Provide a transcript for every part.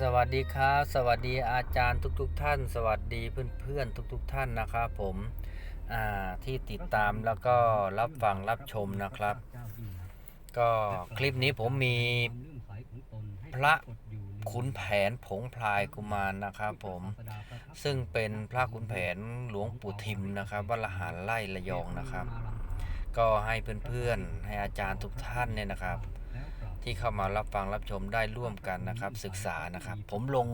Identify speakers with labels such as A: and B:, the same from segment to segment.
A: สวัสดีครับสวัสดีอาจารย์ทุกๆทท่าน สวัสดีเพื่อนๆทุกๆทท่านนะครับผมที่ติดตามแล้วก็รับฟังรับชมนะครับ ก็คลิปนี้ผมมีพระขุนแผนผงพลายกุมารนะครับผมซึ่งเป็นพระขุนแผนหลวงปู่ทิมนะครับวัดละหารไล่ระยองนะครับ ก็ให้เพื่อนๆให้อาจารย์ทุกท่านเนี่ยนะครับ ที่เข้ามารับฟังรับชมได้ร่วมกันนะครับศึกษานะครับ ผมลง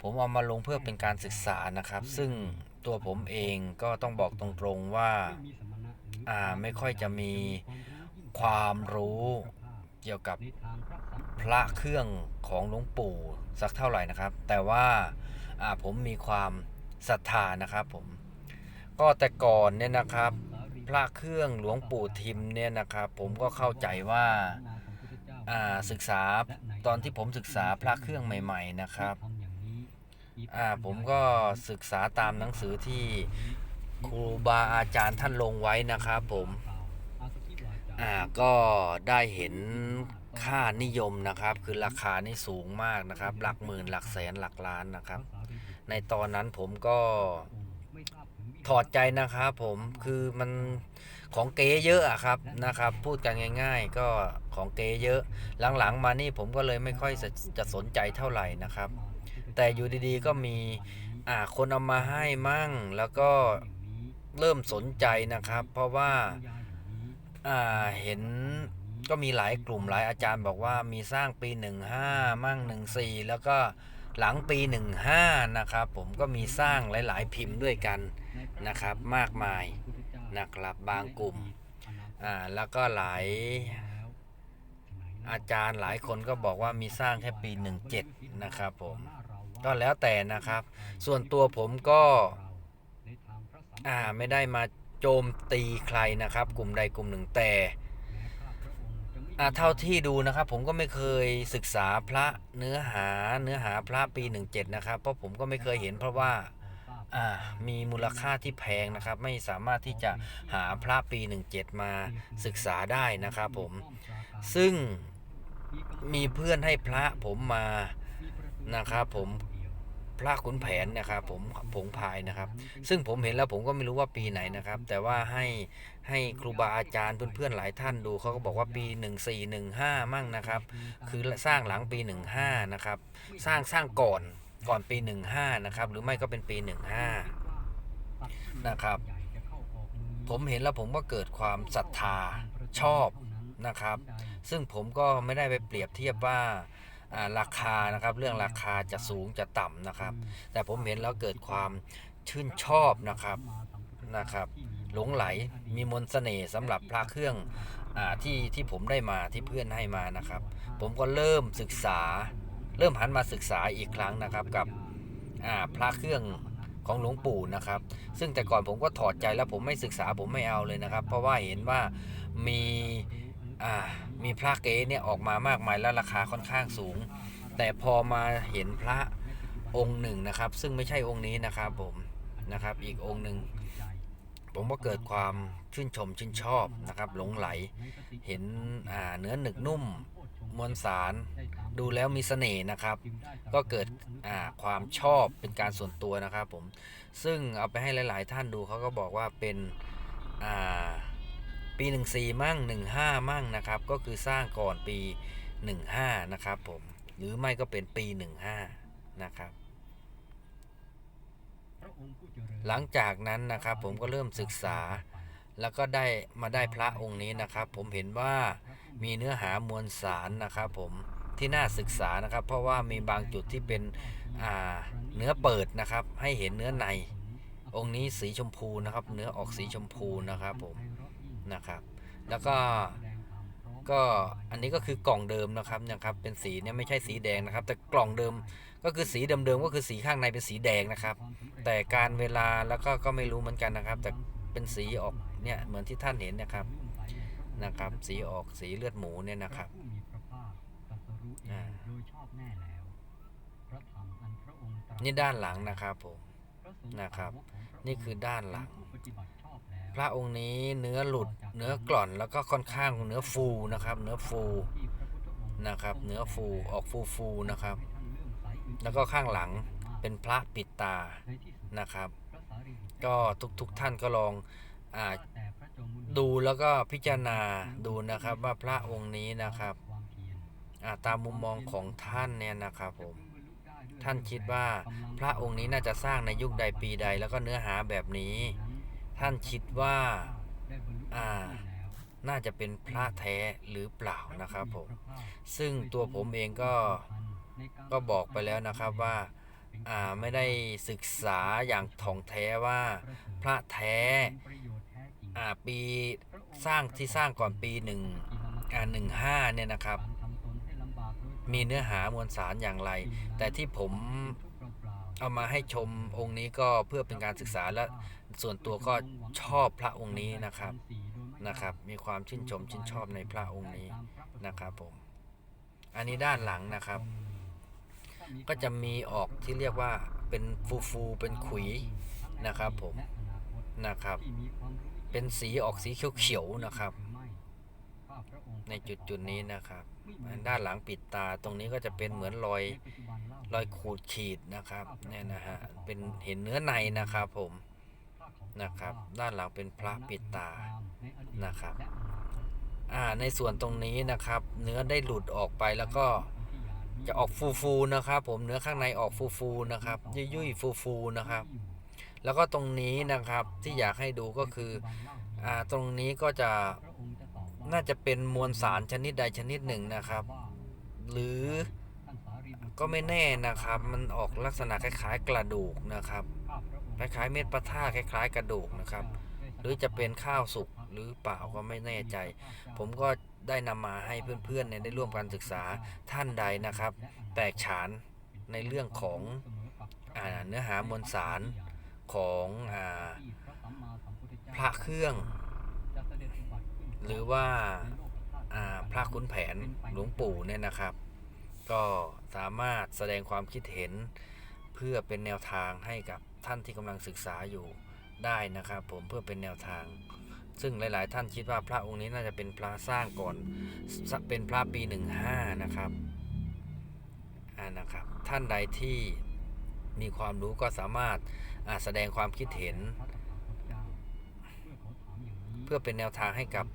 A: ผมเอามาลงเพื่อเป็นการศึกษานะครับ ซึ่งตัวผมเองก็ต้องบอกตรงๆว่าอ่าไม่ค่อยจะมีความรู้เกี่ยวกับพระเครื่องของหลวงปู่สักเท่าไหร่นะครับ แต่ว่าอ่าผมมีความศรัทธานะครับผมก็แต่ก่อนเนี่ยนะครับ พระเครื่องหลวงปู่ทิมเนี่ยนะครับ ผมก็เข้าใจว่าอ่า ศึกษาตอนที่ผมศึกษาพระเครื่องใหม่ ๆ นะครับอ่าผมก็ศึกษาตามหนังสือที่ครูบาอาจารย์ท่านลงไว้นะครับผมอ่าก็ได้เห็นค่านิยมนะครับ คือราคานี่สูงมากนะครับ หลักหมื่นหลักแสนหลักล้านนะครับ ในตอนนั้นผมก็ถอดใจนะครับผมคือมัน ของเก๋เยอะอะครับนะครับ พูดกันง่าย ๆ ก็ของเก๋เยอะ หลังๆ มานี่ผมก็เลยไม่ค่อยจะจะสนใจเท่าไหร่นะครับ แต่อยู่ดีๆก็มีอ่าคนเอามาให้มั่งแล้วก็เริ่มสนใจนะครับ เพราะว่าอ่าเห็นก็มีหลายกลุ่มหลายอาจารย์บอกว่ามีสร้างปี 15 มั่ง 14 แล้วก็หลังปี 15 นะครับ ผมก็มีสร้างหลาย ๆ พิมพ์ด้วยกันนะครับ มากมาย นะครับบางกลุ่มอ่าแล้วก็หลายอาจารย์หลายคนก็บอกว่ามีสร้างแค่ปี 17 นะครับผมก็แล้วแต่นะครับ ส่วนตัวผมก็อ่าไม่ได้มาโจมตีใครนะครับ กลุ่มใดกลุ่มหนึ่งแต่อ่าเท่าที่ดูนะครับ ผมก็ไม่เคยศึกษาพระเนื้อหาเนื้อหาพระปี 17 นะครับ เพราะผมก็ไม่เคยเห็นเพราะว่าอ่า มีมูลค่าที่แพงนะครับ ไม่สามารถที่จะหาพระปี 17 มาศึกษาได้นะครับผม ซึ่งมีเพื่อนให้พระผมมานะครับผมพระขุนแผนนะครับผมผงพายนะครับ ซึ่งผมเห็นแล้วผมก็ไม่รู้ว่าปีไหนนะครับ แต่ว่าให้ให้ครูบาอาจารย์เพื่อนๆหลายท่านดูเขาก็บอกว่าปี 1415 มั่งนะครับ คือสร้างหลังปี 15นะครับ สร้างสร้างก่อน ก่อนปี 15 นะครับ หรือไม่ก็เป็นปี 15 นะครับ ผมเห็นแล้วผมก็เกิดความศรัทธาชอบนะครับ ซึ่งผมก็ไม่ได้ไปเปรียบเทียบว่าราคานะครับเรื่องราคาจะสูงจะต่ำนะครับ แต่ผมเห็นแล้วเกิดความชื่นชอบนะครับนะครับ หลงไหลมีมนต์เสน่ห์สำหรับพระเครื่องอที่ที่ผมได้มาที่เพื่อนให้มานะครับ ผมก็เริ่มศึกษา เริ่มหันมาศึกษาอีกครั้งนะครับกับพระเครื่องของหลวงปู่นะครับ ซึ่งแต่ก่อนผมก็ถอดใจแล้วผมไม่ศึกษาผมไม่เอาเลยนะครับ เพราะว่าเห็นว่ามีมีพระเก๋เนี่ยออกมามากมายและราคาค่อนข้างสูง แต่พอมาเห็นพระองค์หนึ่งนะครับ ซึ่งไม่ใช่องค์นี้นะครับผมนะครับอีกองค์หนึ่งผมก็เกิดความชื่นชมชื่นชอบนะครับ หลงไหล เห็นเนื้อหนึกนุ่ม มวลสาร ดูแล้วมีเสน่ห์นะครับ ก็เกิดอ่าความชอบเป็นการส่วนตัวนะครับผมซึ่งเอาไปให้หลาย ๆ ท่านดูเขาก็บอกว่าเป็นอ่าปี 14 มั่ง 15 มั่งนะครับ ก็คือสร้างก่อนปี 15 นะครับผมหรือไม่ก็เป็นปี 15 นะครับ หลังจากนั้นนะครับผมก็เริ่มศึกษาแล้วก็ได้มาได้พระองค์นี้นะครับ ผมเห็นว่า มีเนื้อหามวลสารนะครับผมที่น่าศึกษานะครับ เพราะว่ามีบางจุดที่เป็นเนื้อเปิดนะครับ ให้เห็นเนื้อในองค์นี้สีชมพูนะครับ เนื้อออกสีชมพูนะครับผมนะครับ แล้วก็ก็อันนี้ก็คือกล่องเดิมนะครับนะครับเป็นสีเนี่ยไม่ใช่สีแดงนะครับ แต่กล่องเดิมก็คือสีเดิมๆก็คือสีข้างในเป็นสีแดงนะครับ แต่การเวลาแล้วก็ก็ไม่รู้เหมือนกันนะครับ แต่เป็นสีออกเนี่ยเหมือนที่ท่านเห็นนะครับ นะครับ สีออกสีเลือดหมูเนี่ยนะครับอ่านี่ด้านหลังนะครับผมนะครับ นี่คือด้านหลัง พระองค์นี้เนื้อหลุดเนื้อกร่อนแล้วก็ค่อนข้างเนื้อฟูนะครับ เนื้อฟูนะครับ เนื้อฟูออกฟูฟูๆนะครับ แล้วก็ข้างหลังเป็นพระปิดตานะครับ ก็ทุกๆท่านก็ลองอา ดูแล้วก็พิจารณาดูนะครับว่าพระองค์นี้นะครับอ่าตามมุมมองของท่านเนี่ยนะครับผมท่านคิดว่าพระองค์นี้น่าจะสร้างในยุคใดปีใด แล้วก็เนื้อหาแบบนี้ ท่านคิดว่าอ่าน่าจะเป็นพระแท้หรือเปล่านะครับผมซึ่งตัวผมเองก็ก็บอกไปแล้วนะครับว่าอ่าไม่ได้ศึกษาอย่างถ่องแท้ว่า พระแท้ อ่าปีสร้างที่สร้างก่อนปีหนึ่งอ่าหนึ่งห้าเนี่ยนะครับ มีเนื้อหามวลสารอย่างไร แต่ที่ผมเอามาให้ชมองค์นี้ก็เพื่อเป็นการศึกษาและส่วนตัวก็ชอบพระองค์นี้นะครับนะครับ มีความชื่นชมชื่นชอบในพระองค์นี้นะครับผม อันนี้ด้านหลังนะครับ ก็จะมีออกที่เรียกว่าเป็นฟูฟูเป็นขุยนะครับผมนะครับ เป็นสีออกสีเขียวๆนะครับ ในจุดจุดๆนี้นะครับ ด้านหลังปิดตาตรงนี้ก็จะเป็นเหมือนรอยรอยขูดขีดนะครับเนี่ยนะฮะเป็นเห็นเนื้อในนะครับผมนะครับ ด้านหลังเป็นพระปิดตานะครับอ่าในส่วนตรงนี้นะครับ เนื้อได้หลุดออกไปแล้วก็จะออกฟูฟูๆนะครับ ผมเนื้อข้างในออกฟูฟูๆนะครับ ยุ่ยๆฟูฟูๆนะครับ แล้วก็ตรงนี้นะครับที่อยากให้ดูก็คืออ่าตรงนี้ก็จะน่าจะเป็นมวลสารชนิดใดชนิดหนึ่งนะครับ หรือก็ไม่แน่นะครับ มันออกลักษณะคล้าย ๆ กระดูกนะครับคล้ายๆเม็ดปะท่าคล้ายๆ กระดูกนะครับ หรือจะเป็นข้าวสุกหรือเปล่าก็ไม่แน่ใจ ผมก็ได้นำมาให้เพื่อนๆเนี่ยได้ร่วมกันศึกษาท่านใดนะครับ แตกฉานในเรื่องของอเนื้อหามวลสาร ของอพระเครื่อง หรือว่าพระขุนแผนหลวงปู่เนี่ยนะครับ ก็สามารถแสดงความคิดเห็นเพื่อเป็นแนวทางให้กับท่านที่กำลังศึกษาอยู่ได้นะครับ ผมเพื่อเป็นแนวทาง ซึ่งหลาย ๆ ท่านคิดว่าพระองค์นี้น่าจะเป็นพระสร้างก่อนเป็นพระปี 15 นะครับอ่านะครับ ท่านใดที่มีความรู้ก็สามารถ แสดงความคิดเห็น เพื่อเป็นแนวทางให้กับ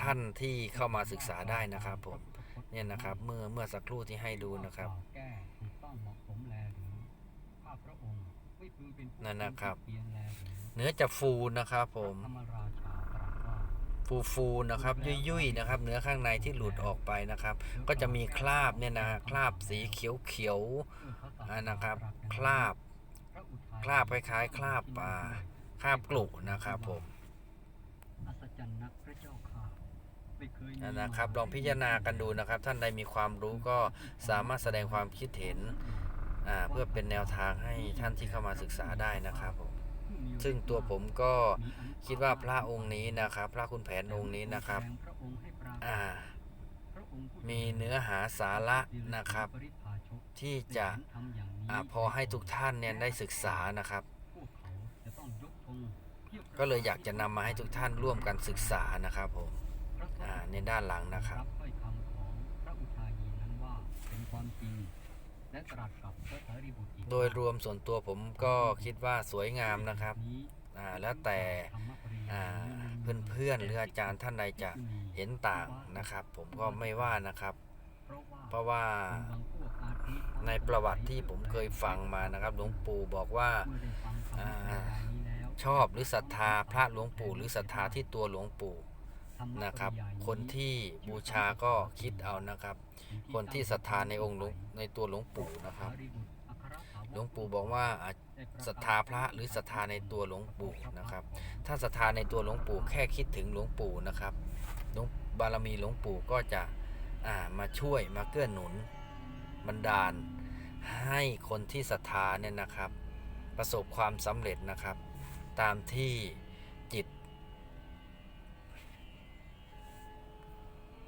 A: ท่านที่เข้ามาศึกษาได้นะครับผมเนี่ยนะครับเมื่อเมื่อสักครู่ที่ให้ดูนะครับนั่นนะครับ เนื้อจะฟูนะครับ ผมฟูฟูนะครับยุ่ยๆนะครับ เนื้อข้างในที่หลุดออกไปนะครับ ก็จะมีคราบเนี่ยนะคราบสีเขียวเขียวนะครับ คราบ คราบคล้ายๆคราบอ่าคราบกลุนะครับผมนั่นนะครับ ลองพิจารณากันดูนะครับ ท่านใดมีความรู้ก็สามารถแสดงความคิดเห็นอ่าเพื่อเป็นแนวทางให้ท่านที่เข้ามาศึกษาได้นะครับผมซึ่งตัวผมก็คิดว่าพระองค์นี้นะครับ พระคุณแผนองค์นี้นะครับ อ่า มีเนื้อหาสาระนะครับ ที่จะอ่าพอให้ทุกท่านเนี่ยได้ศึกษานะครับ ก็เลยอยากจะนำมาให้ทุกท่านร่วมกันศึกษานะครับผมอ่าในด้านหลังนะครับโดยรวมส่วนตัวผมก็คิดว่าสวยงามนะครับอ่า แล้วแต่อ่าเพื่อนๆหรืออาจารย์ท่านใดจะเห็นต่างนะครับ ผมก็ไม่ว่านะครับ เพราะว่าในประวัติที่ผมเคยฟังมานะครับหลวงปู่บอกว่าอชอบหรือศรัทธาพระหลวงปู่หรือศรัทธาที่ตัวหลวงปู่นะครับ คนที่บูชาก็คิดเอานะครับ คนที่ศรัทธาในองค์ในตัวหลวงปู่นะครับ หลวงปู่บอกว่าศรัทธาพระหรือศรัทธาในตัวหลวงปู่นะครับ ถ้าศรัทธาในตัวหลวงปู่แค่คิดถึงหลวงปู่นะครับหลวงบารมีหลวงปู่ก็จะอ่ามาช่วยมาเกื้อหนุนบันดาล ให้คนที่ศรัทธาเนี่ยนะครับ ประสบความสำเร็จนะครับ ตามที่จิต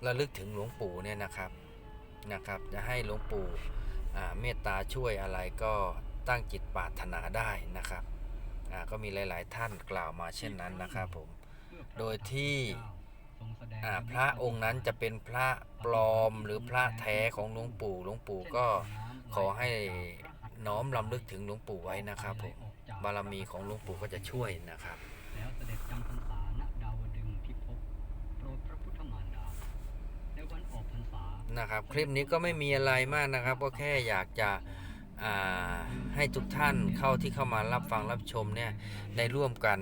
A: ระลึกถึงหลวงปู่เนี่ยนะครับนะครับ จะให้หลวงปู่ เมตตาช่วยอะไรก็ตั้งจิตปรารถนาได้นะครับอ่าก็มีหลาย ๆ ท่านกล่าวมาเช่นนั้นนะครับผม โดยที่อ่าพระองค์นั้นจะเป็นพระปลอมหรือพระแท้ของหลวงปู่หลวงปู่ก็ขอให้น้อมรำลึกถึงหลวงปู่ไว้นะครับผมบารมีของหลวงปู่ก็จะช่วยนะครับ
B: แล้วเสด็จจำพรรษาณดาวดึงส์พิภพโปรดพระพุทธมารดา ในวันออกพรรษา
A: นะครับ คลิปนี้ก็ไม่มีอะไรมากนะครับ ก็แค่อยากจะให้ทุกท่านเข้าที่เข้ามารับฟังรับชมเนี่ยได้ร่วมกัน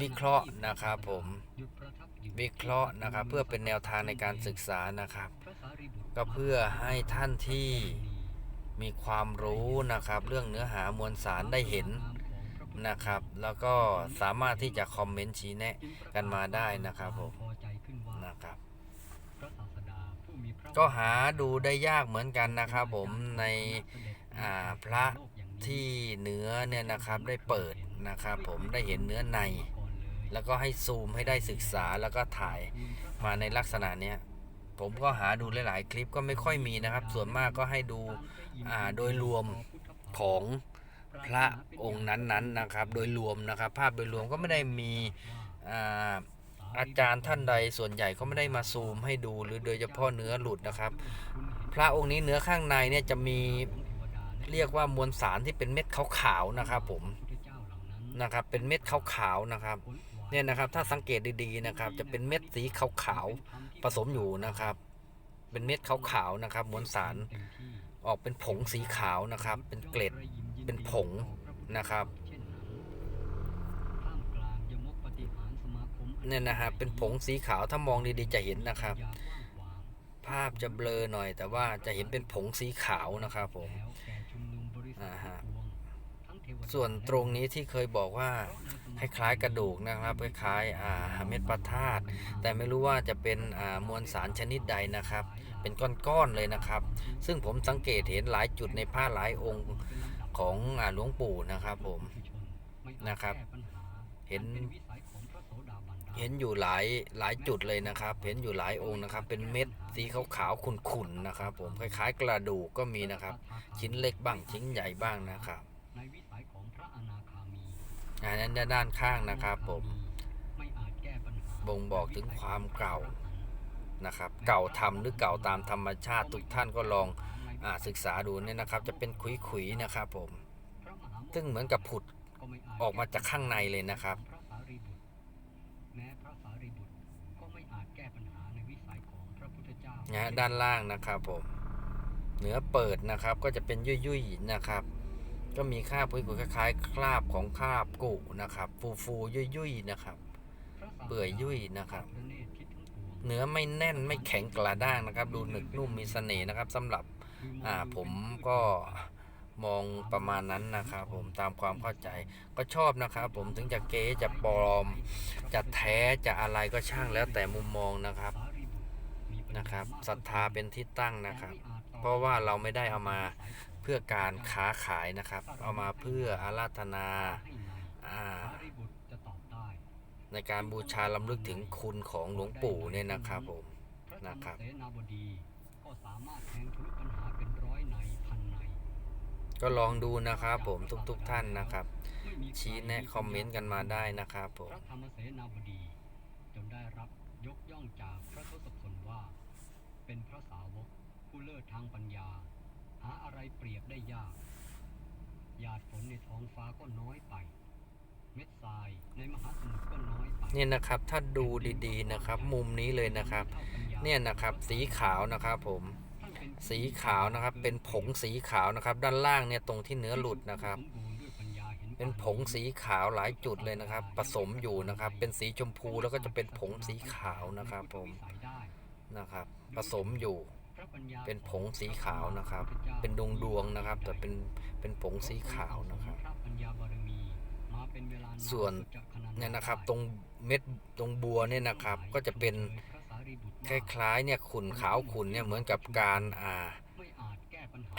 A: วิเคราะห์นะครับผมวิเคราะห์นะครับ เพื่อเป็นแนวทางในการศึกษานะครับ ก็เพื่อให้ท่านที่มีความรู้นะครับ เรื่องเนื้อหามวลสารได้เห็นนะครับ แล้วก็สามารถที่จะคอมเมนต์ชี้แนะกันมาได้นะครับผม ก็หาดูได้ยากเหมือนกันนะครับผมในพระที่เนื้อเนี่ยนะครับได้เปิดนะครับผมได้เห็นเนื้อใน แล้วก็ให้ซูมให้ได้ศึกษาแล้วก็ถ่ายมาในลักษณะเนี้ยผมก็หาดูหลาย ๆ คลิปก็ไม่ค่อยมีนะครับ ส่วนมากก็ให้ดูโดยรวมของพระองค์นั้น ๆ นะครับ โดยรวมนะครับ ภาพโดยรวมก็ไม่ได้มีอ่า อาจารย์ท่านใดส่วนใหญ่ก็ไม่ได้มาซูมให้ดูหรือโดยเฉพาะเนื้อหลุดนะครับ พระองค์นี้เนื้อข้างในเนี่ยจะมีเรียกว่ามวลสารที่เป็นเม็ดขาวๆนะครับผมนะครับเป็นเม็ดขาวๆนะครับเนี่ยนะครับถ้าสังเกตดีๆนะครับ จะเป็นเม็ดสีขาวๆผสมอยู่นะครับ เป็นเม็ดขาวๆนะครับมวลสารออกเป็นผงสีขาวนะครับ เป็นเกล็ดเป็นผงนะครับ เนี่ยนะฮะเป็นผงสีขาวถ้ามองดีๆจะเห็นนะครับ ภาพจะเบลอหน่อย แต่ว่าจะเห็นเป็นผงสีขาวนะครับผมอ่าฮะส่วนตรงนี้ที่เคยบอกว่าคล้ายๆกระดูกนะครับคล้ายๆอ่าเม็ดประธาตแต่ไม่รู้ว่าจะเป็นอ่ามวลสารชนิดใดนะครับ เป็นก้อนๆเลยนะครับ ซึ่งผมสังเกตเห็นหลายจุดในผ้าหลายองค์ของอ่าหลวงปู่นะครับผมนะครับ เห็น เห็นอยู่หลายหลายจุดเลยนะครับ เห็นอยู่หลายองค์นะครับ เป็นเม็ดสีขาวๆขุ่นๆนะครับ ผมคล้ายๆ กระดูกก็มีนะครับ ชิ้นเล็กบ้างชิ้นใหญ่บ้างนะครับ
B: ในวิสัยของพระอนาคามี
A: อันนั้นด้านข้างนะครับ ผม
B: ไม่อาจแก้ปัญหา
A: บ่งบอกถึงความเก่านะครับ เก่าทำหรือเก่าตามธรรมชาติทุกท่านก็ลองอศึกษาดูเนี่ยนะครับ จะเป็นขุยๆนะครับ ผม ซึ่งเหมือนกับผุดออกมาจากข้างในเลยนะครับ
B: นะ
A: ฮะด้านล่างนะครับผมเนื้อเปิดนะครับก็จะเป็นยุ่ยๆนะครับ ก็มีคราบปุ๋ยๆคล้ายๆ คราบของคราบกุนะครับ ฟูๆยุ่ยๆนะครับเปื่อยยุ่ยนะครับ
B: พระเนตรคิดทั้งปวง
A: เนื้อไม่แน่นไม่แข็งกระด้างนะครับ ดูหนึกนุ่มมีเสน่ห์นะครับสำหรับอ่าผมก็มองประมาณนั้นนะครับผมตามความเข้าใจก็ชอบนะครับ ผมถึงจะเก๊จะปลอม จะแท้จะอะไรก็ช่างแล้วแต่มุมมองนะครับ นะครับศรัทธาเป็นที่ตั้งนะครับ เพราะว่าเราไม่ได้เอามาเพื่อการค้าขายนะครับ เอามาเพื่ออาราธนา
B: ใน
A: การบูชาลำลึกถึงคุณของหลวงปู่เนี่ยนะครับผมนะครับ
B: ก็ลอ
A: งดูนะครับผมทุกๆทท่านนะครับ ชี้แนะคอมเมนต์กันมาได้นะครับผมพ
B: ระธรรมเสนาบดีจนได้รับยกย่องจากพระทศ เป็นพระสาวก ผู้เลิศทางปัญญา หาอะไรเปรียบได้ยากหยาดฝนในท้องฟ้าก็น้อยไป เม็ดทรายในมหาสมุทรก็น้อยไป
A: เนี่ยนะครับ ถ้าดูดีๆนะครับ มุมนี้เลยนะครับ เนี่ยนะครับสีขาวนะครับผมสีขาวนะครับเป็นผงสีขาวนะครับ ด้านล่างเนี่ยตรงที่เนื้อหลุดนะครับ เป็นผงสีขาวหลายจุดเลยนะครับ ผสมอยู่นะครับ เป็นสีชมพูแล้วก็จะเป็นผงสีขาวนะครับผมนะครับ ผสมอยู่ เป็นผงสีขาวนะครับ เป็นดวงดวงๆนะครับ แต่เป็นเป็นผงสีขาวนะครับ ส่วนเนี่ยนะครับตรงเม็ดตรงบัวเนี่ยนะครับ ก็จะเป็นคล้ายๆเนี่ยขุ่นขาวขุ่นเนี่ยเหมือนกับการอ่า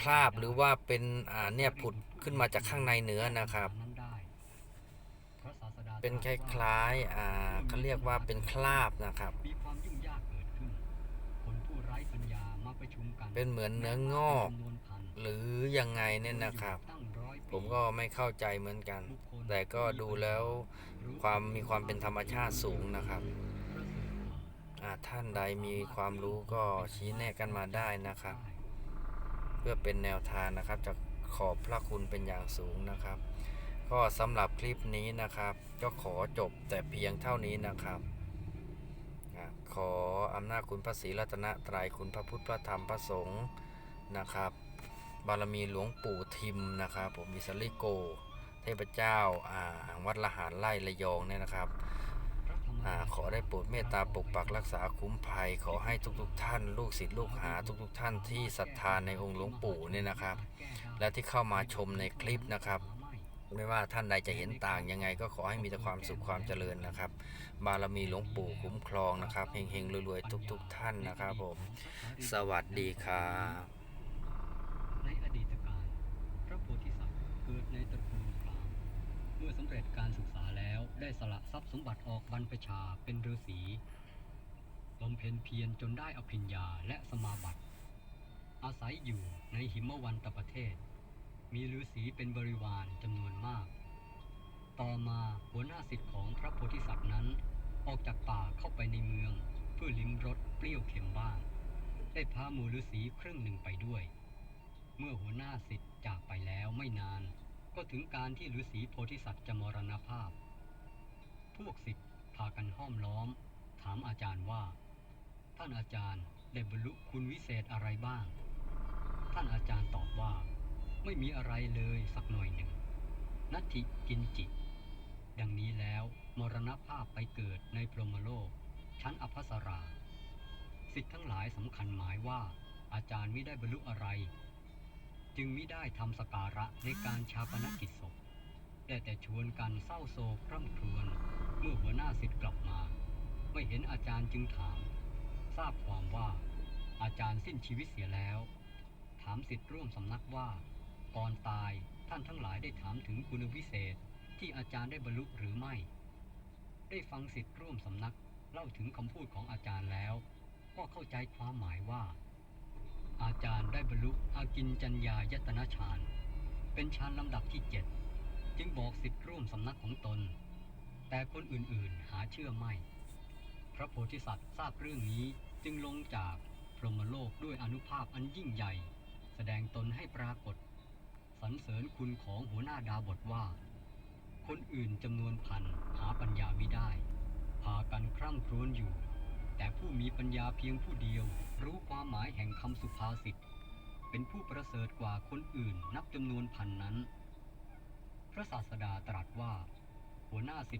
A: คราบหรือว่าเป็นอ่าเนี่ยผุดขึ้นมาจากข้างในเนื้อนะครับ เป็นคล้ายๆอ่าเขาเรียกว่าเป็นคราบนะครับ
B: เป็น
A: เหมือนเนื้องอก
B: จำนวนพัน
A: หรือยังไงเนี่ยนะครับ
B: ตั้งร้อยปี
A: ผมก็ไม่เข้าใจเหมือนกัน แต่ก็ดูแล้วความมีความเป็นธรรมชาติสูงนะครับอ่าท่านใดมีความรู้ก็ชี้แนะกันมาได้นะครับพื่อเป็นแนวทางนะครับจะขอบพระคุณเป็นอย่างสูงนะครับ ก็สำหรับคลิปนี้นะครับ ก็ขอจบแต่เพียงเท่านี้นะครับอะ ขออำนาจคุณพระศรีรัตนตรัยคุณพระพุทธพระธรรมพระสงฆ์นะครับ บารมีหลวงปู่ทิมนะครับ ผมมิสลิโก เทพเจ้าอ่าวัดละหารไร่ระยองเนี่ยนะครับอขอได้โปรดเมตตาปกปักรักษาคุ้มภัย ขอให้ทุกๆท่าน ลูกศิษย์ลูกหาทุกๆท่านที่ศรัทธาในองค์หลวงปู่เนี่ยนะครับ และที่เข้ามาชมในคลิปนะครับ ไม่ว่าท่านใดจะเห็นต่างยังไงก็ขอให้มีแต่ความสุขความเจริญนะครับ บารมีหลวงปู่คุ้มครองนะครับเฮงๆรวยๆทุกๆท่านนะครับผม สวัสดีครับ
B: ในอดีตการพระโพธิสัตว์เกิดในตระกูลพราหมณ์เมื่อสำเร็จการศึกษาแล้วได้สละทรัพย์สมบัติออกบรรพชาเป็นฤาษีบำเพ็ญเพียรจนได้อภิญญาและสมาบัติ อาศัยอยู่ในหิมวันตประเทศ มีฤาษีเป็นบริวารจำนวนมาก ต่อมาหัวหน้าสิทธิ์ของพระโพธิสัตว์นั้น ออกจากป่าเข้าไปในเมือง เพื่อลิ้มรสเปรี้ยวเค็มบ้าง ได้พาหมูฤาษีครึ่งหนึ่งไปด้วย เมื่อหัวหน้าสิทธิ์จากไปแล้วไม่นาน ก็ถึงการที่ฤาษีโพธิสัตว์จะมรณภาพ พวกสิทธิ์พากันห้อมล้อม ถามอาจารย์ว่า ท่านอาจารย์ได้บรรลุคุณวิเศษอะไรบ้าง ท่านอาจารย์ตอบว่า ไม่มีอะไรเลยสักหน่อยหนึ่ง นัตถิกินจิต ดังนี้แล้วมรณภาพไปเกิดในพรหมโลก ชั้นอภัสรา สิทธิ์ทั้งหลายสำคัญหมายว่า อาจารย์ไม่ได้บรรลุอะไร จึงไมิได้ทำสการะในการชาปนกิจศพได้แต่ชวนกันเศร้าโศกร่ำครวญเมื่อหัวหน้าสิทธิ์กลับมา ไม่เห็นอาจารย์จึงถาม ทราบความว่า อาจารย์สิ้นชีวิตเสียแล้ว ถามสิทธิ์ร่วมสำนักว่า ก่อนตายท่านทั้งหลายได้ถามถึงคุณวิเศษที่อาจารย์ได้บรรลุหรือไม่ ได้ฟังสิทธิ์ร่วมสำนักเล่าถึงคำพูดของอาจารย์แล้ว ก็เข้าใจความหมายว่า อาจารย์ได้บรรลุอากินจัญญายตนะฌานเป็นฌานลำดับที่เจ็ดจึงบอกสิทธิ์ร่วมสำนักของตน แต่คนอื่นๆหาเชื่อไม่ พระโพธิสัตว์ทราบเรื่องนี้จึงลงจากพรหมโลกด้วยอนุภาพอันยิ่งใหญ่ แสดงตนให้ปรากฏ รรเสริญคุณของหัวหน้าดาบทว่า คนอื่นจำนวนพันหาปัญญาไม่ได้ พากันคร่ำครวญอยู่ แต่ผู้มีปัญญาเพียงผู้เดียว รู้ความหมายแห่งคำสุภาษิต เป็นผู้ประเสริฐกว่าคนอื่นนับจำนวนพันนั้น พระศาสดาตรัสว่า หัวหน้าสิท